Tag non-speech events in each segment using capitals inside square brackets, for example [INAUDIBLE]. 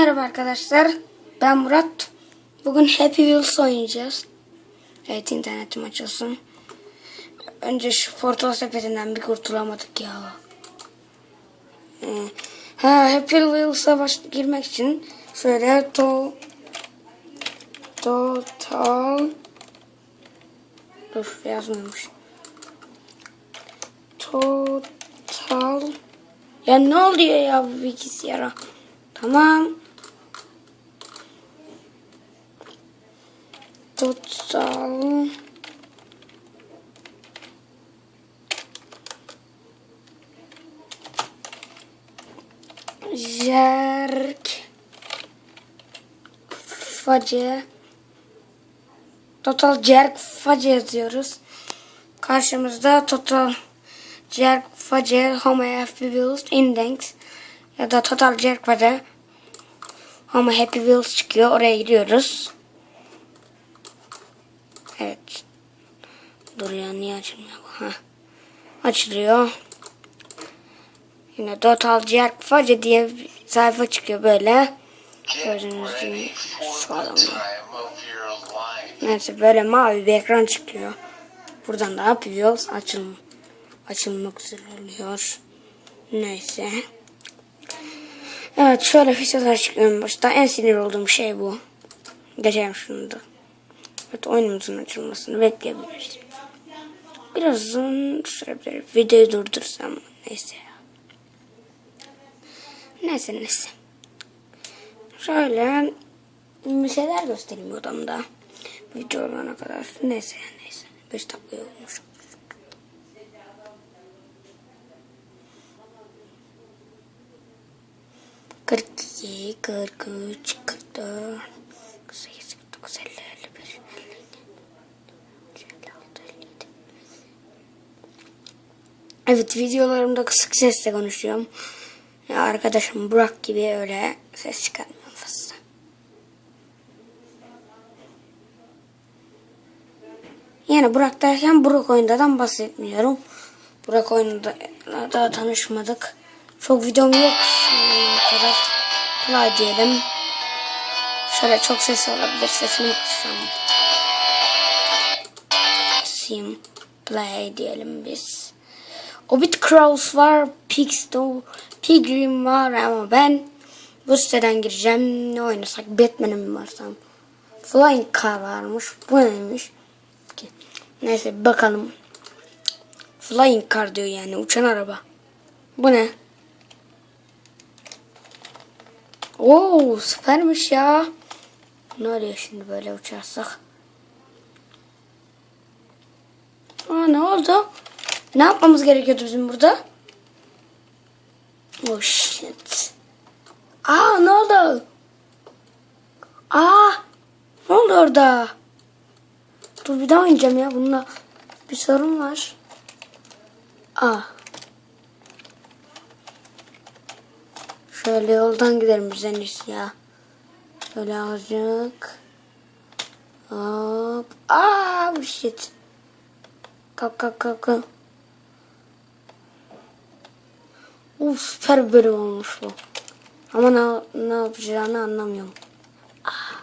Merhaba arkadaşlar. Ben Murat. Bugün Happy Wheels oynayacağız. Evet internetim açılsın. Önce şu portal sepetinden bir kurtulamadık ya. Ee, ha, Happy Wheels'a baş girmek için şöyle to total dur yazmamış. Total ya ne oluyor ya bu bilgisayara? Tamam. Total. Jerk. Facı. Total Jerk Facı yazıyoruz. Karşımızda Total Jerk Facı Homo Happy Wheels Index ya da Total Jerk Facı Homo Happy Wheels çıkıyor. Oraya giriyoruz. Evet. Dur ya niye açılmıyor bu? Ha. Açılıyor. Yine Total Jerk Facı diye sayfa çıkıyor böyle. Gördüğünüz gibi adamı. Neyse böyle mavi bir ekran çıkıyor. Buradan da yapıyoruz. Açılım, açılmak üzere oluyor. Neyse. Evet şöyle fişeler çıkıyor başta. En sinir olduğum şey bu. Geçelim şunu da. Evet oyunumuzun açılmasını bekleyebiliriz. Biraz uzun sürebilir. Videoyu durdursam neyse. Neyse neyse. Şöyle bir şeyler göstereyim odamda. Video olana kadar. Neyse neyse. 5 dakika olmuş. Kırk iki, kırk üç, kırk dört, Evet videolarımda kısık sesle konuşuyorum. Ya arkadaşım Burak gibi öyle ses çıkarmıyorum fazla. Yani Burak derken Burak oyundadan bahsetmiyorum. Burak oyunda daha tanışmadık. Çok videom yok. şimdiye kadar kolay diyelim. Şöyle çok ses olabilir. Sesini kıssam. Sim play diyelim biz. Hobbit Crows var. Pigsto, Pigrim var ama ben bu siteden gireceğim. Ne oynasak? Batman'e mi? Flying Car varmış. Bu neymiş? Neyse bakalım. Flying Car diyor yani uçan araba. Bu ne? Oo süpermiş ya. Ne oluyor şimdi böyle uçarsak? Aa ne oldu? Ne yapmamız gerekiyordu bizim burada? Oh shit. Aa ne oldu? Aa ne oldu orada? Dur bir daha oynayacağım ya. Bununla bir sorun var. Aa. Şöyle yoldan gidelim biz en iyisi ya. Şöyle azıcık. Hop. Aa bu shit. Kalk kalk kalk. kalk. Uf süper bir bölüm olmuş bu. Ama ne, ne yapacağını anlamıyorum. Ah.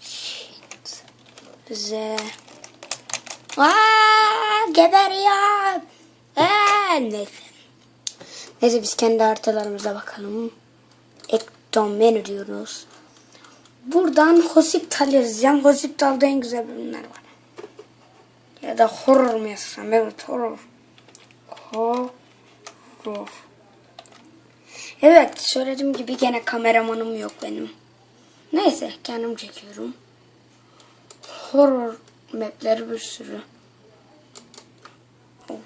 Shit. Bize. Aa, geberiyor. Ee, neyse. Neyse biz kendi haritalarımıza bakalım. Ekton menü diyoruz. Buradan Hospital yazacağım. Hospital'da en güzel bölümler var. Ya da horror mu yazsam? Evet horror. Horror. Evet söylediğim gibi gene kameramanım yok benim. Neyse kendim çekiyorum. Horror mapleri bir sürü. Of.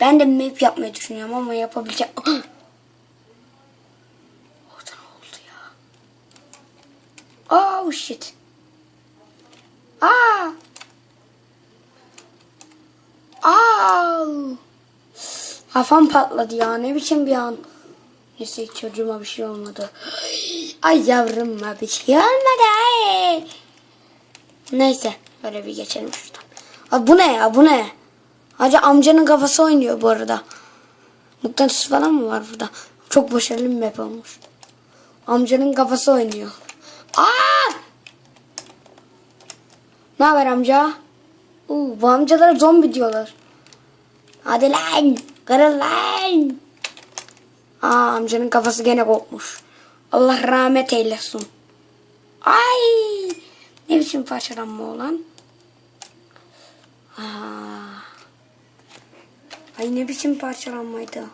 Ben de map yapmayı düşünüyorum ama yapabileceğim. [GASPS] Orada ne oldu ya? Oh shit. Aa. Aa. Kafam patladı ya. Ne biçim bir an. Neyse çocuğuma bir şey olmadı. Ay yavruma bir şey olmadı. Neyse. Böyle bir geçelim şuradan. Abi bu ne ya bu ne? Hacı amcanın kafası oynuyor bu arada. Mıknatıs falan mı var burada? Çok başarılı bir map olmuş. Amcanın kafası oynuyor. Aa! Ne haber amca? Uu, bu amcalara zombi diyorlar. Hadi lan. Kırıl lan. Aa, amcanın kafası gene kopmuş. Allah rahmet eylesin. Ay! Ne biçim parçalanma olan? Aa. Ay ne biçim parçalanmaydı.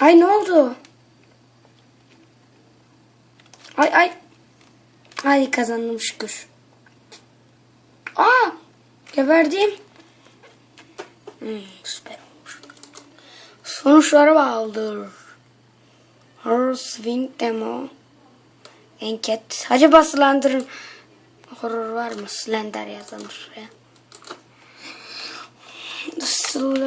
Ay ne oldu? Ay ay. Ay kazandım şükür. Aa! Geberdim. Hmm, süper olmuş. Sonuçlara bağlıdır. Horror Swing Demo. Enket. Acaba Slender horror var mı? Slender yazalım şuraya. Slender.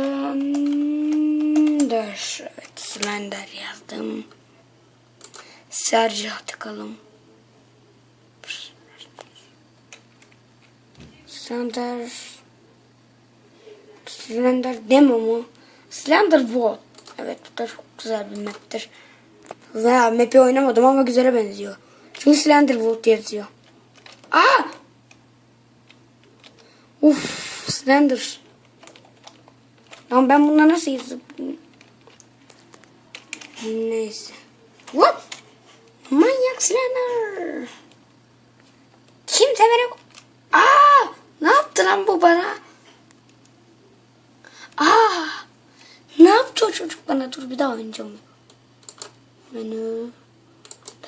Evet Slender yazdım. Serca tıkalım. Slender. Slender demo mu? Slender Wall. Evet bu da çok güzel bir map'tir. Veya map'i oynamadım ama güzele benziyor. Çünkü Slender Wood yazıyor. Aa! Uf, Slender. Lan ben bununla nasıl yazıp... Neyse. What? Manyak Slender. Kimse beni... Aa! Ne yaptı lan bu bana? Aa! Ne o çocuk bana? Dur bir daha oynayacağım. Menü.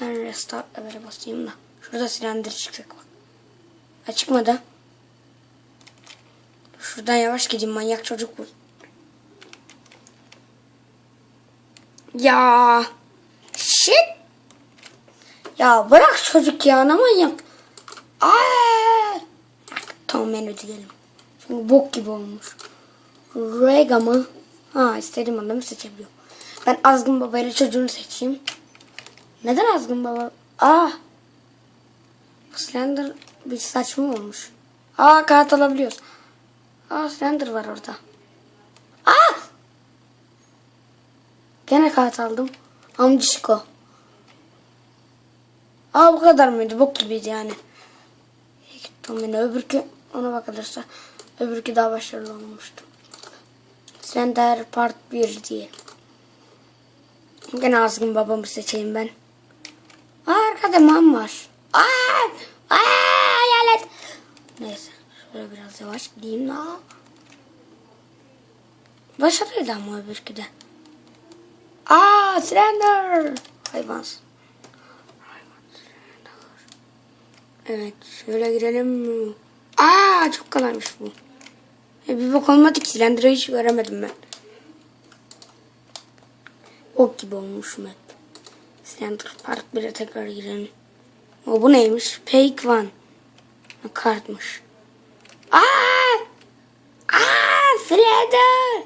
Ben restart levele basayım da. Şurada silindir çıkacak bak. Ha çıkmadı. Şuradan yavaş gideyim manyak çocuk bu. Ya. Shit. Ya bırak çocuk ya ne manyak. Aa. Tamam menü diyelim. Çünkü bok gibi olmuş. Rega mı? Ha istediğim adamı seçebiliyorum. Ben Azgın Baba ile çocuğunu seçeyim. Neden Azgın Baba? Aa! Slender bir saçma olmuş. Aa kağıt alabiliyoruz. Aa Slender var orada. Aa! Gene kağıt aldım. Amcişko. Aa bu kadar mıydı? Bok gibiydi yani. Tamam yine öbürkü ona bakılırsa öbürkü daha başarılı olmuştu. Slender Part 1 diye. Gene azgın babamı seçeyim ben. Aa, arkada mam var. Aa, aa, hayalet. Neyse. Şöyle biraz yavaş gideyim daha. Başarıydı ama öbürkü de. Aa, Slender. Hayvan. Evet, şöyle girelim. Aa, çok kolaymış bu. E, bir bak olmadı ki. Slender'ı hiç göremedim ben. Ok gibi olmuş map. Center Park 1'e tekrar girelim. O bu neymiş? Fake One. Kartmış. Aa! Aa! Slender!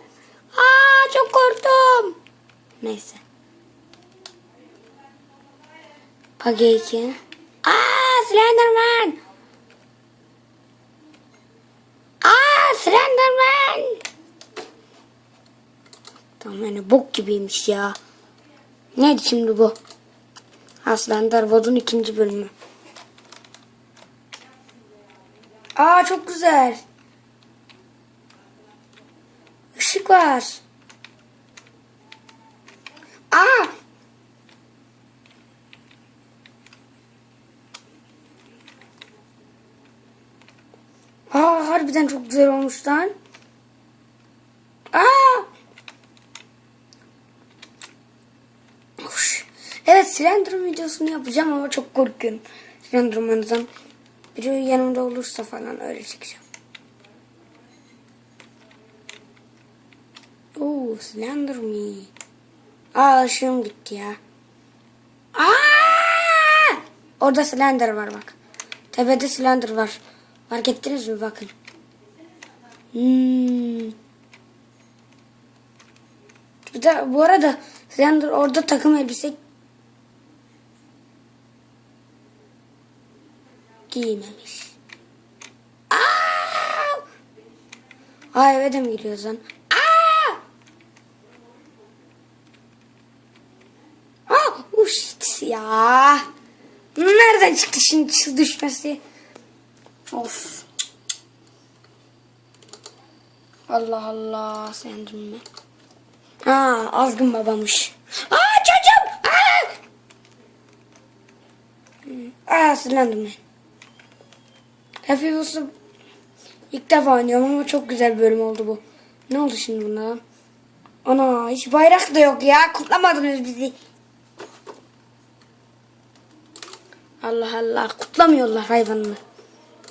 Aa! Çok korktum. Neyse. Page 2. Aa! Slenderman! Aa! Slenderman! Tamam yani bok gibiymiş ya. Neydi şimdi bu? Aslan Darvod'un ikinci bölümü. Aa çok güzel. Işık var. Aa! Aa harbiden çok güzel olmuş lan. Aa! Hoş. Evet Slenderman videosunu yapacağım ama çok korkuyorum. Slenderman'dan biri yanımda olursa falan öyle çekeceğim. Oo Slenderman. Aa ışığım gitti ya. Aa! Orada Slender var bak. Tepede Slender var. Fark ettiniz mi bakın. Hmm. Bir de bu arada Slender orada takım elbise giymemiş. Aa! Aa eve de mi giriyoruz lan? Aa! Aa! ya. Nereden çıktı şimdi düşmesi? Of. Allah Allah sendim mi? Aa azgın babamış. Aa çocuğum! Aa! Aa sinirlendim ben. Hafif olsun. İlk defa oynuyorum ama çok güzel bölüm oldu bu. Ne oldu şimdi buna? Ana hiç bayrak da yok ya. Kutlamadınız bizi. Allah Allah kutlamıyorlar hayvanını.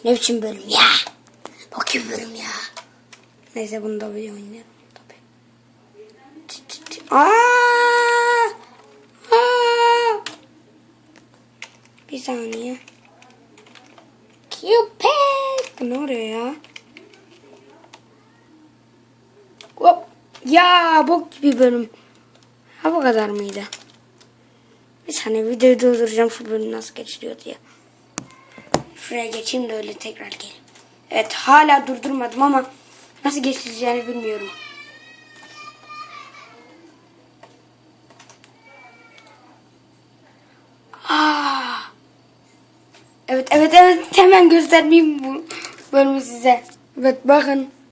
Ne biçim bölüm ya? Kim bölüm ya? Neyse bunu da bir oynayalım tabii. Aa! Bir saniye. Cupid. Ne oluyor ya? Hop. Ya bok gibi bölüm. Ha bu kadar mıydı? Bir saniye videoyu durduracağım şu bölüm nasıl geçiliyor diye. Şuraya geçeyim de öyle tekrar geleyim. Evet hala durdurmadım ama nasıl geçileceğini bilmiyorum. Aa. Evet evet evet hemen göstermeyeyim bu bölümü size. Evet bakın